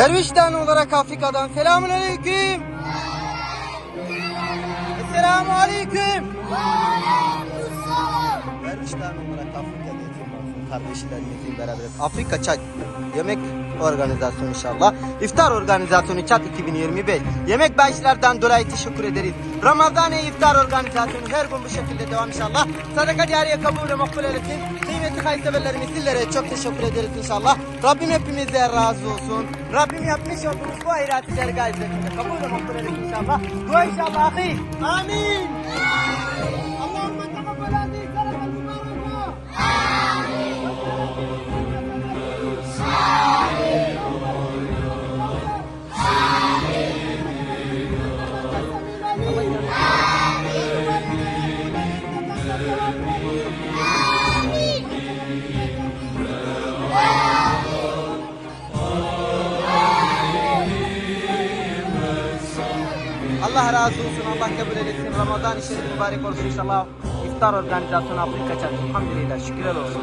Derviş Derneği olarak Afrika'dan selamun aleyküm. Selamun aleyküm. Derviş Derneği olarak Afrika'da yetim var. Kardeşlerimizin beraber Afrika Çay Yemek Organizasyonu inşallah. İftar Organizasyonu Çat 2025. Yemek bağışlardan dolayı teşekkür ederiz. Ramazan-ı İftar Organizasyonu her gün bu şekilde devam inşallah. Sadaka cariye kabul ve makbul eylesin. Kıymetli hayseverlerimiz sizlere çok teşekkür ederiz inşallah. Rabbim hepimize razı olsun. Rabbim yapmış olduğumuz bu hayratı dergah kabul ve makbul eylesin inşallah. Dua inşallah ahi. Amin. Allahümme Allah razı olsun. Allah kabul etsin. Ramazan-ı Şerif mübarek olsun inşallah. İftar organizasyonu Afrika Çatı. Elhamdülillah. Şükürler olsun.